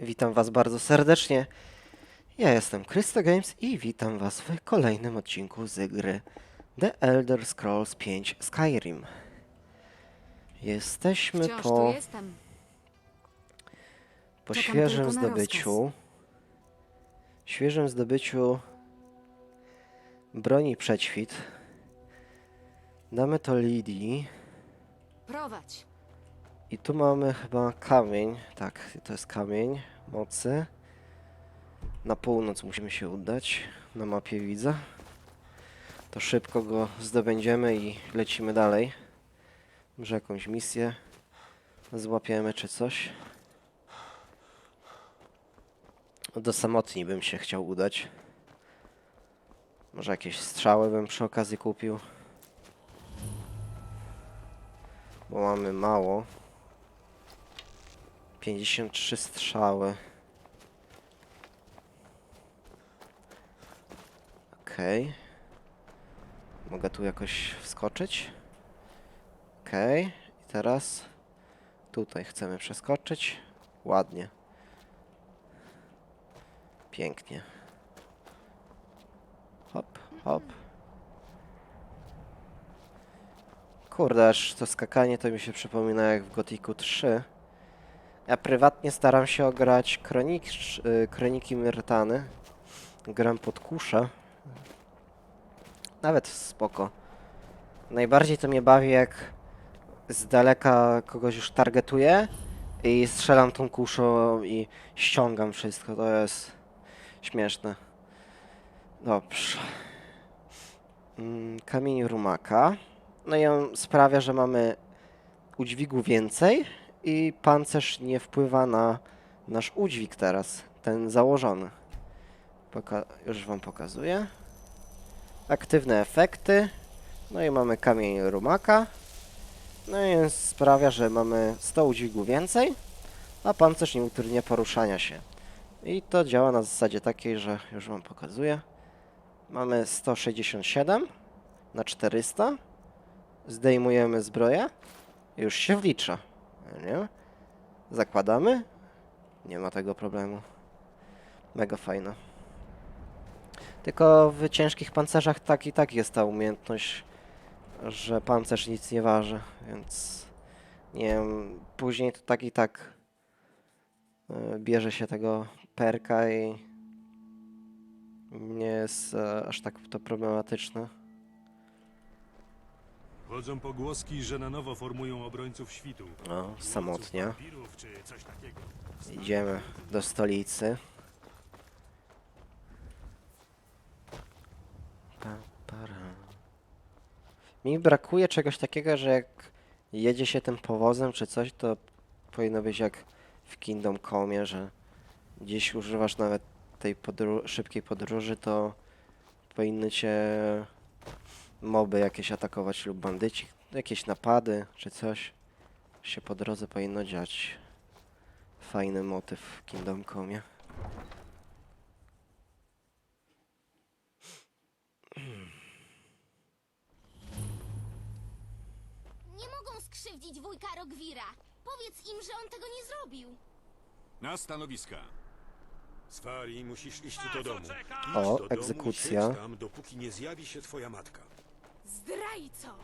Witam Was bardzo serdecznie. Ja jestem Krysto Games i witam Was w kolejnym odcinku z gry The Elder Scrolls 5 Skyrim. Jesteśmy Wciąż tu po, jestem. po czekam świeżym tylko na zdobyciu. Świeżym zdobyciu broni przećwit. Damy to Lidii. Prowadź. I tu mamy chyba kamień. Tak, to jest kamień mocy. Na północ musimy się udać. Na mapie widzę. To szybko go zdobędziemy i lecimy dalej. Może jakąś misję złapiemy czy coś. Do samotni bym się chciał udać. Może jakieś strzały bym przy okazji kupił. Bo mamy mało. 53 strzały. Okej. Mogę tu jakoś wskoczyć? Okej. I teraz tutaj chcemy przeskoczyć. Ładnie. Pięknie. Hop, hop. Kurde, aż to skakanie to mi się przypomina jak w Gothicu 3. Ja prywatnie staram się ograć kronik, y, Kroniki Myrtany. Gram pod kuszę. Nawet spoko. Najbardziej to mnie bawi jak z daleka kogoś już targetuję i strzelam tą kuszą i ściągam wszystko. To jest śmieszne. Dobrze. Mm, Kamień rumaka. No i on sprawia, że mamy udźwigu więcej i pancerz nie wpływa na nasz udźwig teraz, ten założony. Poka już wam pokazuję. Aktywne efekty. No i mamy kamień rumaka. No i sprawia, że mamy 100 udźwigu więcej, a pancerz nie utrudnia poruszania się. I to działa na zasadzie takiej, że już wam pokazuję. Mamy 167 na 400. Zdejmujemy zbroję. Już się wlicza. Nie? Zakładamy. Nie ma tego problemu. Mega fajne. Tylko w ciężkich pancerzach tak i tak jest ta umiejętność, że pancerz nic nie waży, więc nie wiem, później to tak i tak e, bierze się tego perka i nie jest e, aż tak to problematyczne. Chodzą pogłoski, że na nowo formują obrońców świtu. No, samotnie. Wampirów czy coś takiego. Idziemy do stolicy. Pa, para. Mi brakuje czegoś takiego, że jak jedzie się tym powozem czy coś, to powinno być jak w Kingdom Come, że gdzieś używasz nawet tej podru- szybkiej podróży, to powinny cię moby jakieś atakować lub bandyci, jakieś napady czy coś się po drodze powinno dziać. Fajny motyw w Kingdom Come. Nie mogą skrzywdzić wujka Rogwira. Powiedz im, że on tego nie zrobił. Na stanowiska. Sfari, musisz iść do domu. Idź do domu i egzekucja. siedź tam, dopóki nie zjawi się twoja matka. Zdrajco!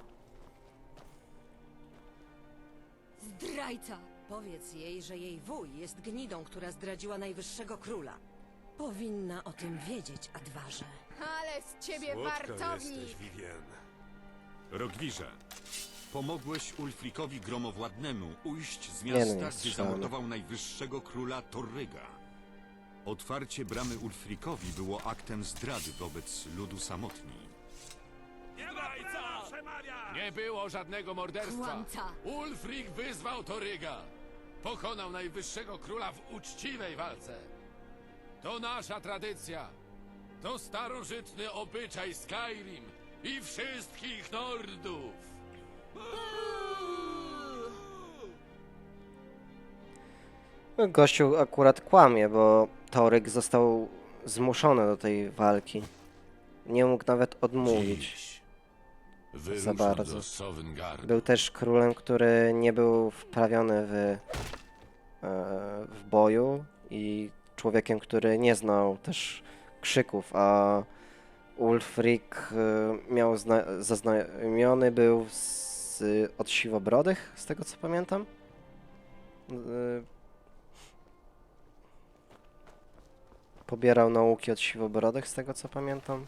Zdrajca! Powiedz jej, że jej wuj jest gnidą, która zdradziła najwyższego króla. Powinna o tym wiedzieć, Adwarze. Ale z ciebie Słodka wartownik! jesteś, Vivien. Rogwirze, pomogłeś Ulfrikowi Gromowładnemu ujść z no, miasta, gdzie zamordował najwyższego króla Torryga. Otwarcie bramy Ulfrikowi było aktem zdrady wobec ludu samotni. Nie było żadnego morderstwa. Kłamca. Ulfric wyzwał Toryga. Pokonał najwyższego króla w uczciwej walce. To nasza tradycja. To starożytny obyczaj Skyrim i wszystkich Nordów. No, Gościu akurat kłamie, bo Toryk został zmuszony do tej walki. Nie mógł nawet odmówić. Dziś Za bardzo. Był też królem, który nie był wprawiony w, e, w boju i człowiekiem, który nie znał też krzyków, a Ulfric y, miał zna- zaznajomiony był z, od siwobrodych, z tego co pamiętam. Y, pobierał nauki od siwobrodych, z tego co pamiętam.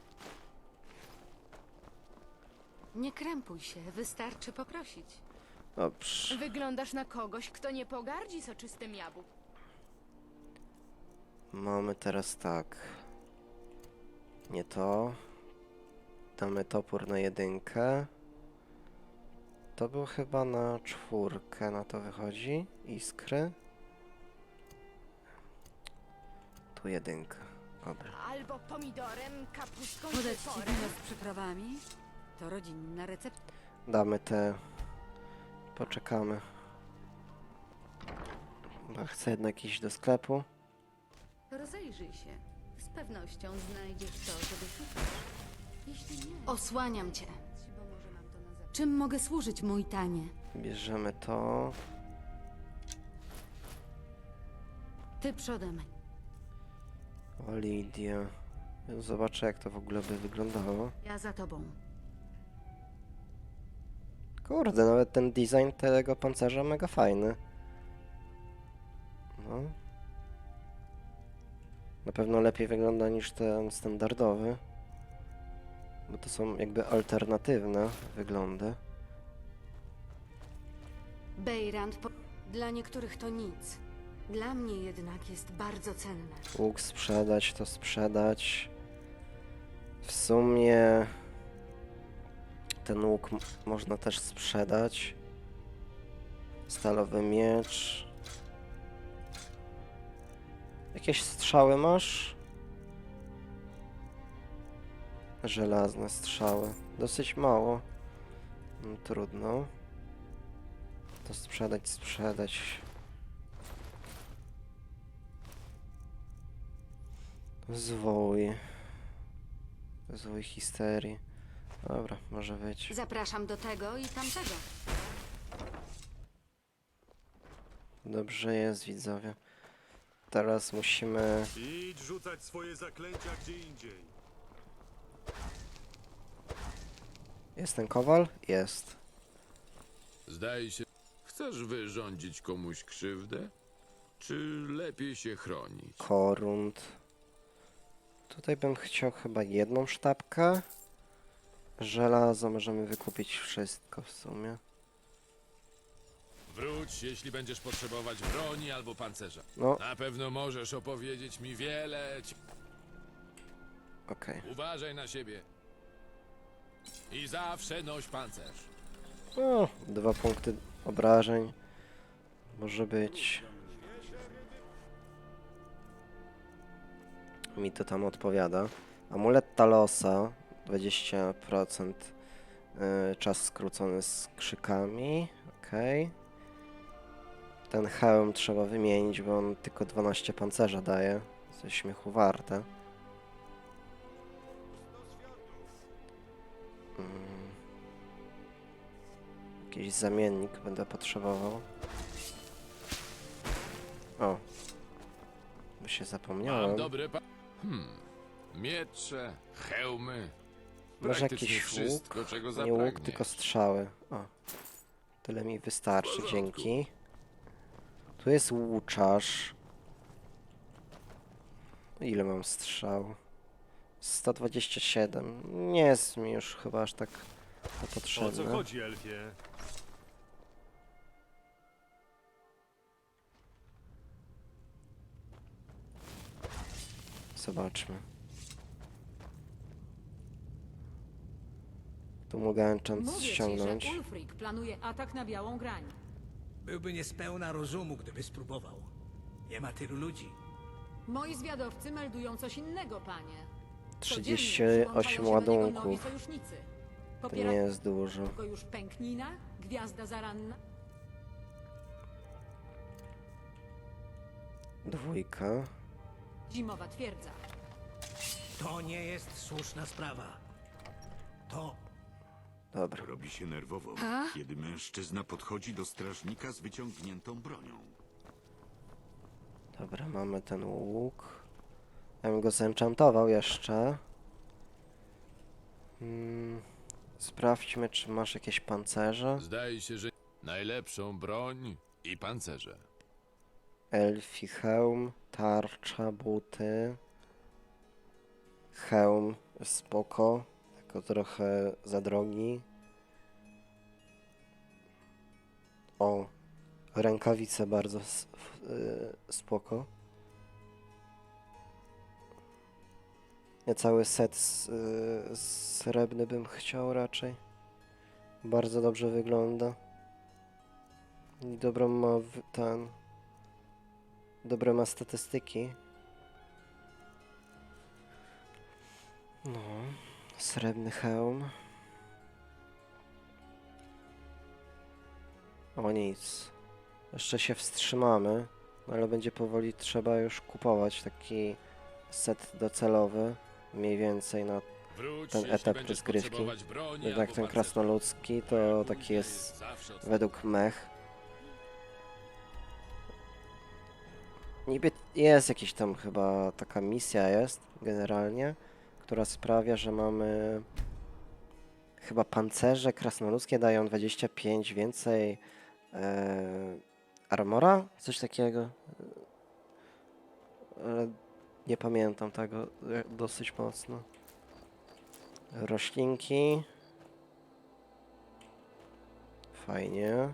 Nie krępuj się, wystarczy poprosić. Dobrze. Wyglądasz na kogoś, kto nie pogardzi soczystym jabłkiem. Mamy teraz tak. Nie to. Damy topór na jedynkę. To był chyba na czwórkę, na to wychodzi. Iskry. Tu jedynka. Dobra. Albo pomidorem, kapustką Podać ci wino z przyprawami? To rodzinna recepta. Damy te. Poczekamy. Bo chcę jednak iść do sklepu. Rozejrzyj się. Z pewnością znajdziesz to, czego szukasz. Jeśli nie, Osłaniam cię. bo może mam to na zawsze. Czym mogę służyć, mój tanie? Bierzemy to. Ty przodem. O Lidia. Zobaczę jak to w ogóle by wyglądało. Ja za tobą. Kurde, nawet ten design tego pancerza mega fajny. No. Na pewno lepiej wygląda niż ten standardowy. Bo to są jakby alternatywne wyglądy. Bejrand, po... dla niektórych to nic. Dla mnie jednak jest bardzo cenne. Łuk sprzedać, to sprzedać. W sumie ten łuk można też sprzedać. Stalowy miecz. Jakieś strzały masz? Żelazne strzały. Dosyć mało. Mm, Trudno. To sprzedać, sprzedać. Zwój. Zwój histerii. Dobra, może być. Zapraszam do tego i tamtego. Dobrze jest, widzowie. Teraz musimy... Idź rzucać swoje zaklęcia gdzie indziej. Jest ten kowal? Jest. Zdaje się, chcesz wyrządzić komuś krzywdę? Czy lepiej się chronić? Korund. Tutaj bym chciał chyba jedną sztabkę. Żelazo możemy wykupić wszystko w sumie. Wróć, jeśli będziesz potrzebować broni albo pancerza. No, Na pewno możesz opowiedzieć mi wiele. ci- okej. Uważaj na siebie. I zawsze noś pancerz. No, dwa punkty obrażeń. Może być. Mi to tam odpowiada. Amulet Talosa 20% y, czas skrócony z krzykami. Okej. Ten hełm trzeba wymienić, bo on tylko 12 pancerza daje. Ze śmiechu warte. Mm. Jakiś zamiennik będę potrzebował. O. By się Mam zapomniałem. dobre pa... Hmm. Miecze, hełmy. Może jakiś wszystko, łuk? czego Nie zapragniesz. łuk, tylko strzały. O. Tyle mi wystarczy, dzięki. Tu jest łuczarz. Ile mam strzał? 127. Nie jest mi już chyba aż tak to O co potrzebne. chodzi, Elfie? Zobaczmy. Tu mogę enchant Mówię ci, ściągnąć. że Ulfric planuje atak na Białą Grań. Byłby niespełna rozumu, gdyby spróbował. Nie ma tylu ludzi. Moi zwiadowcy meldują coś innego, panie. Codziennie 38 przyłączają się do niego nowi ładunków. sojusznicy. To nie jest dużo. go już Pęknina, Gwiazda Zaranna. Dwójka. Zimowa twierdza. To nie jest słuszna sprawa. To Dobra. Robi się nerwowo, kiedy mężczyzna podchodzi do strażnika z wyciągniętą bronią. Dobra. Dobra, mamy ten łuk. Ja bym go zenchantował jeszcze. Mm, sprawdźmy, czy masz jakieś pancerze. Zdaje się, że najlepszą broń i pancerze. Elfi hełm, tarcza, buty. Hełm spoko, tylko trochę za drogi. O, rękawice bardzo y, spoko. Cały set y, srebrny bym chciał raczej. Bardzo dobrze wygląda. I dobrą ma w- ten dobre ma statystyki. No, srebrny hełm. O nic. Jeszcze się wstrzymamy, ale będzie powoli trzeba już kupować taki set docelowy, mniej więcej na ten etap rozgrywki. jednak ten krasnoludzki to taki jest według mech. Niby jest jakiś tam chyba taka misja jest generalnie, która sprawia, że mamy chyba pancerze krasnoludzkie dają 25 więcej e, armora, coś takiego. Ale nie pamiętam tego e, dosyć mocno. Roślinki. Fajnie.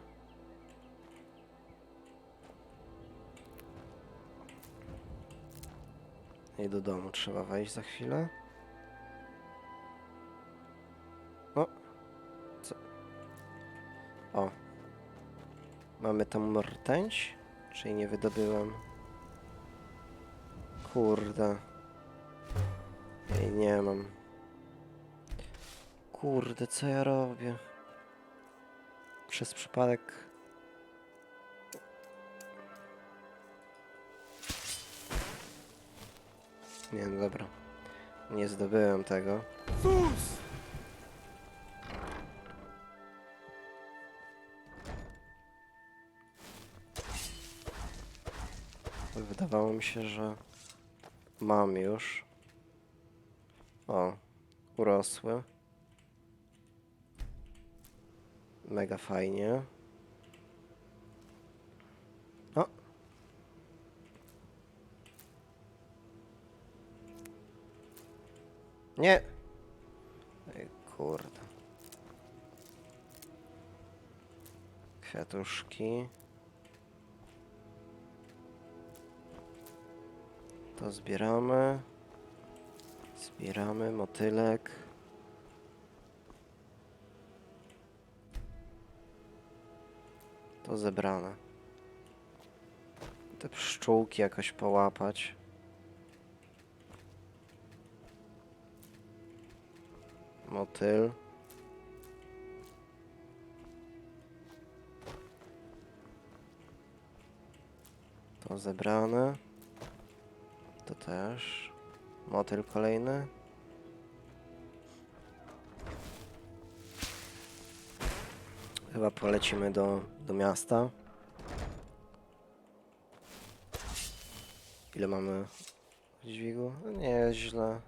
I do domu trzeba wejść za chwilę. Mamy tam rtęć? Czyli nie wydobyłem? Kurde. Ej, nie mam. Kurde, co ja robię? Przez przypadek... Nie, no dobra. Nie zdobyłem tego. Wydawało mi się, że mam już. O, urosły. Mega fajnie. O! Nie! Ej, kurde. Kwiatuszki. To zbieramy. Zbieramy motylek. To zebrane. Te pszczółki jakoś połapać. Motyl. To zebrane. Też. Motyl kolejny. Chyba polecimy do, do miasta. Ile mamy dźwigu? No nie jest źle.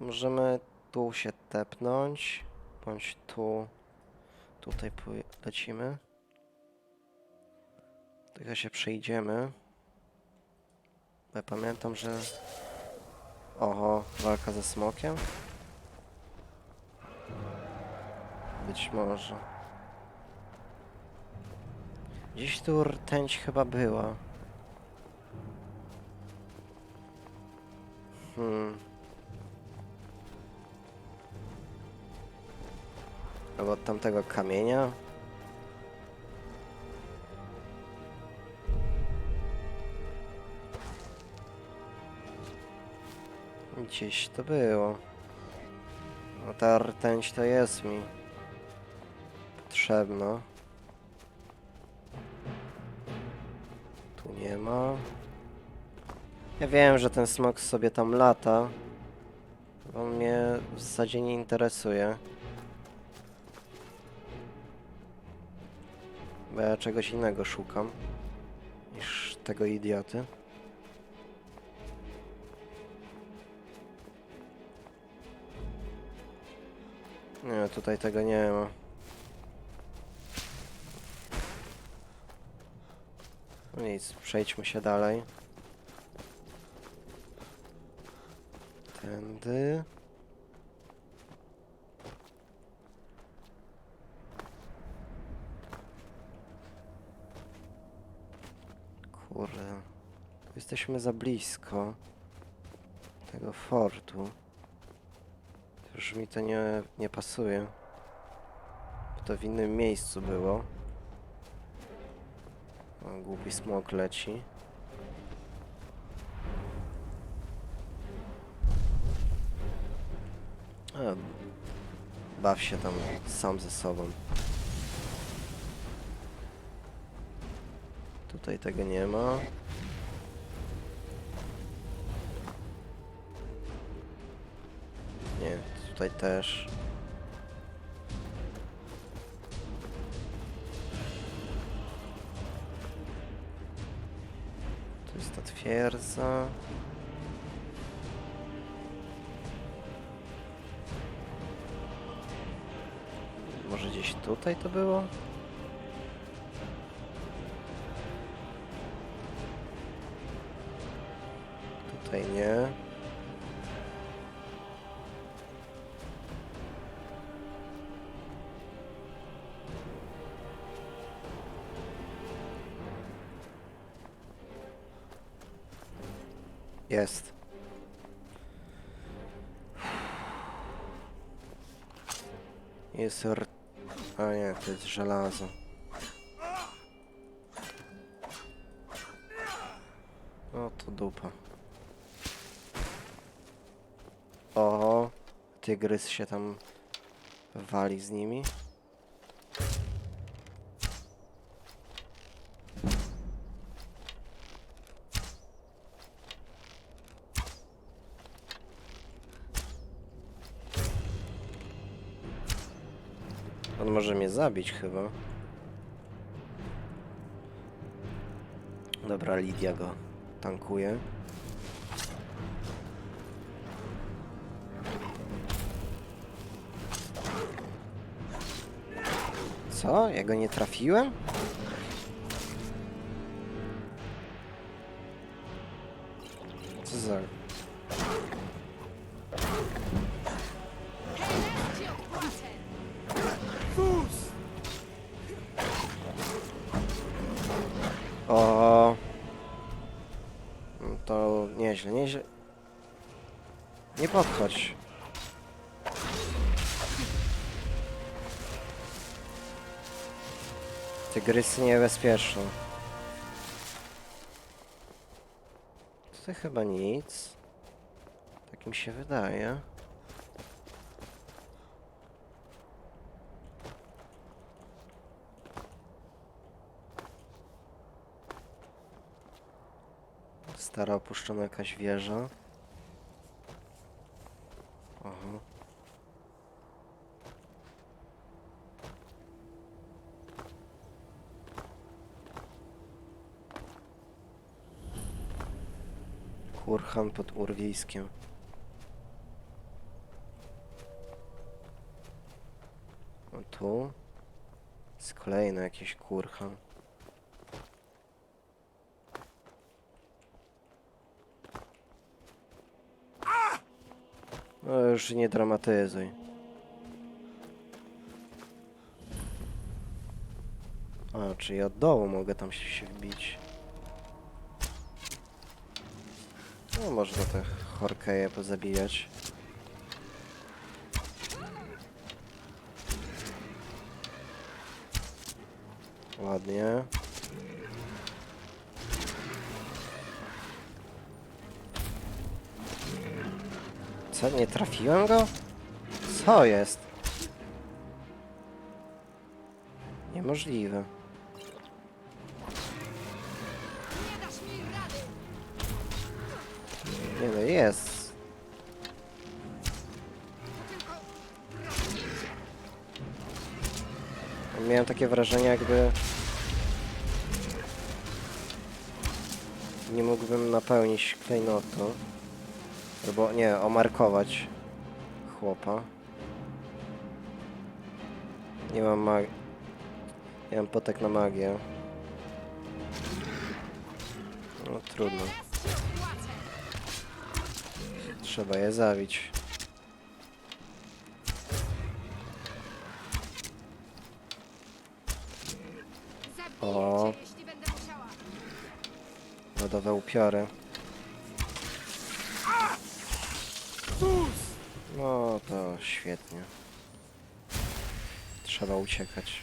Możemy tu się tepnąć. Bądź tu. Tutaj lecimy. Tylko się przejdziemy. Ja pamiętam, że... Oho, walka ze smokiem? Być może. Gdzieś tu rtęć chyba była. Hmm. Albo od tamtego kamienia? Gdzieś to było. No ta rtęć to jest mi potrzebna. Tu nie ma. Ja wiem, że ten smok sobie tam lata. On mnie w zasadzie nie interesuje. Bo ja czegoś innego szukam niż tego idioty. Nie, tutaj tego nie ma. No nic, przejdźmy się dalej. Tędy. Kurde. Jesteśmy za blisko tego fortu. Już mi to nie, nie pasuje. Bo to w innym miejscu było. O, głupi smok leci. A, baw się tam sam ze sobą. Tutaj tego nie ma. Tutaj też. Tu jest ta twierdza. Może gdzieś tutaj to było? Tutaj nie. Jest. Jest r... A nie, to jest żelazo. O, to dupa. Oho, tygrys się tam wali z nimi. Zabić chyba. Dobra, Lidia go tankuje. Co? Ja go nie trafiłem? Co za... Tygrysy niebezpieczne. Tutaj chyba nic. Tak mi się wydaje. Stara opuszczona jakaś wieża. Aha. Kurhan pod Urwijskiem. A tu jest kolejny jakiś kurhan. No już nie dramatyzuj. A, czyli od dołu mogę tam się wbić. No można te horkeje pozabijać. Ładnie. Co, nie trafiłem go? Co jest? Niemożliwe. Takie wrażenie, jakby nie mógłbym napełnić klejnotu. Albo nie, omarkować chłopa. Nie mam mag... Nie mam potek na magię. No trudno. Trzeba je zabić. O. jeśli będę musiała. Lodowe upiory. No to świetnie. Trzeba uciekać.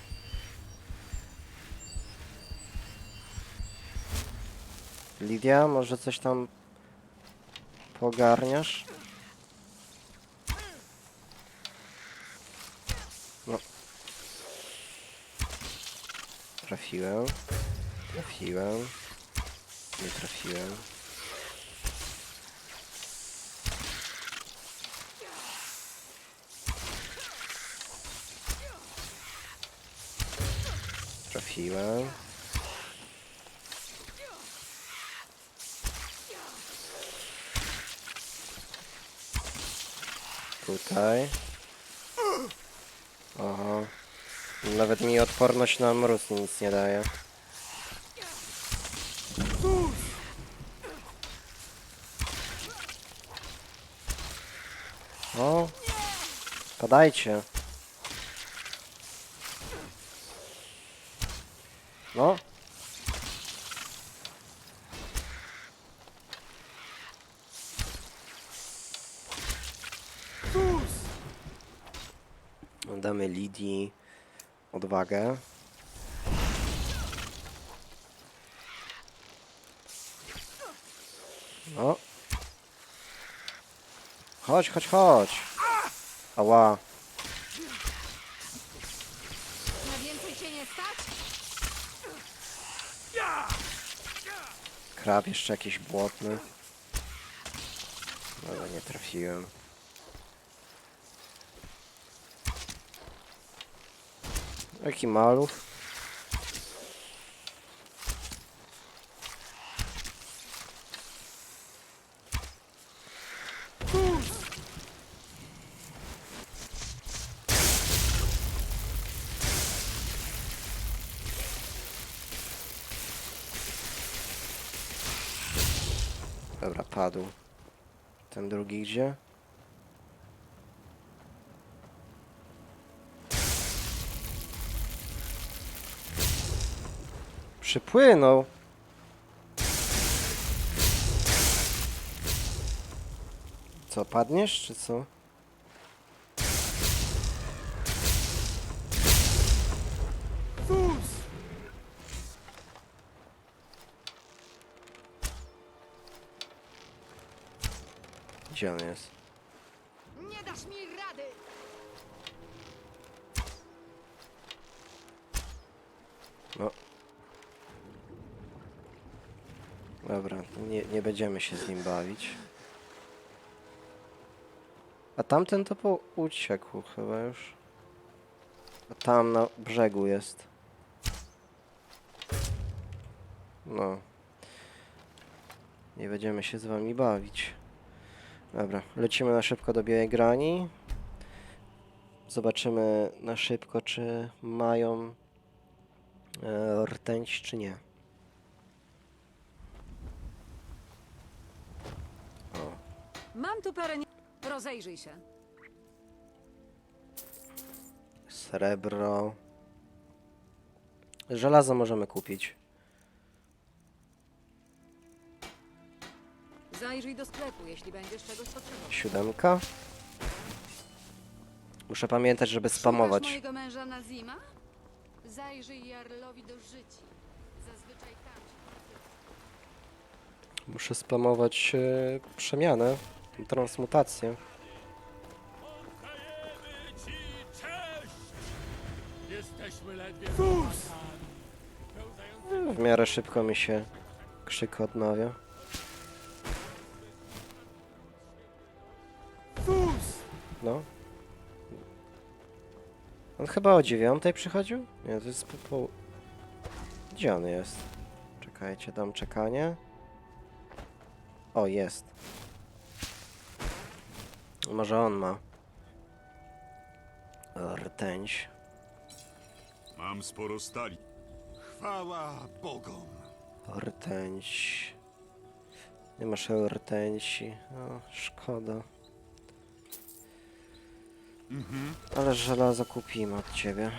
Lidia, może coś tam pogarniasz? Trafiłem. Trafiłem. Nie trafiłem. Trafiłem. Tutaj. Aha. Nawet mi odporność na mróz nic nie daje. O! Padajcie. No. Damy Lidii odwagę. No. Chodź, chodź, chodź. Ała. Na więcej cię nie stać? Krab jeszcze jakiś błotny. Ale nie trafiłem. Jaki maluch. Dobra, padł. Ten drugi gdzie? Przypłynął. Co, padniesz, czy co? Gdzie on jest? Nie dasz mi rady! No. Dobra, nie, nie będziemy się z nim bawić. A tamten to po uciekł chyba już. A tam na brzegu jest. No. Nie będziemy się z wami bawić. Dobra, lecimy na szybko do Białej Grani. Zobaczymy na szybko, czy mają e, rtęć, czy nie. Mam tu parę... nie- Rozejrzyj się. Srebro. Żelazo możemy kupić. Zajrzyj do sklepu, jeśli będziesz czegoś potrzebował. Siódemka. Muszę pamiętać, żeby Szukasz spamować. mojego męża Nazima? Zajrzyj Jarlowi do życi. Zazwyczaj tam się Muszę spamować e, przemianę, transmutację. W miarę szybko mi się krzyk odnawia. No. On chyba o dziewiątej przychodził? Nie, to jest po... po... Gdzie on jest? Czekajcie, dam czekanie. O, jest. Może on ma. Rtęć. Mam sporo stali. Chwała Bogom. Rtęć. Nie masz rtęci. O, szkoda. Ale żelazo kupimy od ciebie.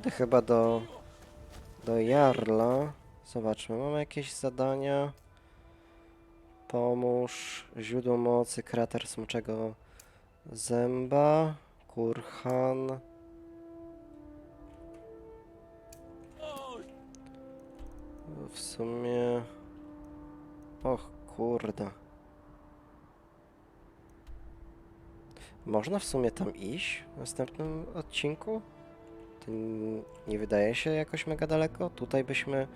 Pójdę chyba do... do Jarla. Zobaczmy, mamy jakieś zadania. Pomóż, źródło mocy, krater smoczego zęba, kurhan. W sumie... Och, kurde. Można w sumie tam iść w następnym odcinku? To nie wydaje się jakoś mega daleko. Tutaj byśmy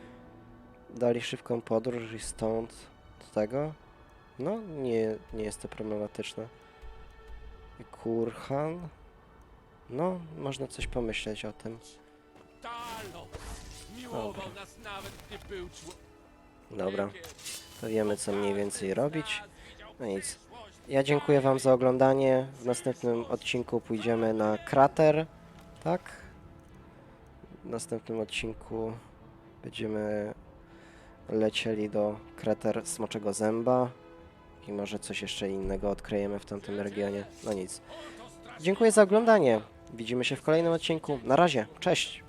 dali szybką podróż i stąd do tego. No, nie, nie jest to problematyczne. Kurhan. No, można coś pomyśleć o tym. Talos miłował nas nawet, gdy był człowiekiem. Dobra, to wiemy co mniej więcej robić. No nic. Ja dziękuję Wam za oglądanie. W następnym odcinku pójdziemy na krater. Tak? W następnym odcinku będziemy lecieli do krater Smoczego Zęba. I może coś jeszcze innego odkryjemy w tamtym regionie. No nic. Dziękuję za oglądanie. Widzimy się w kolejnym odcinku. Na razie. Cześć!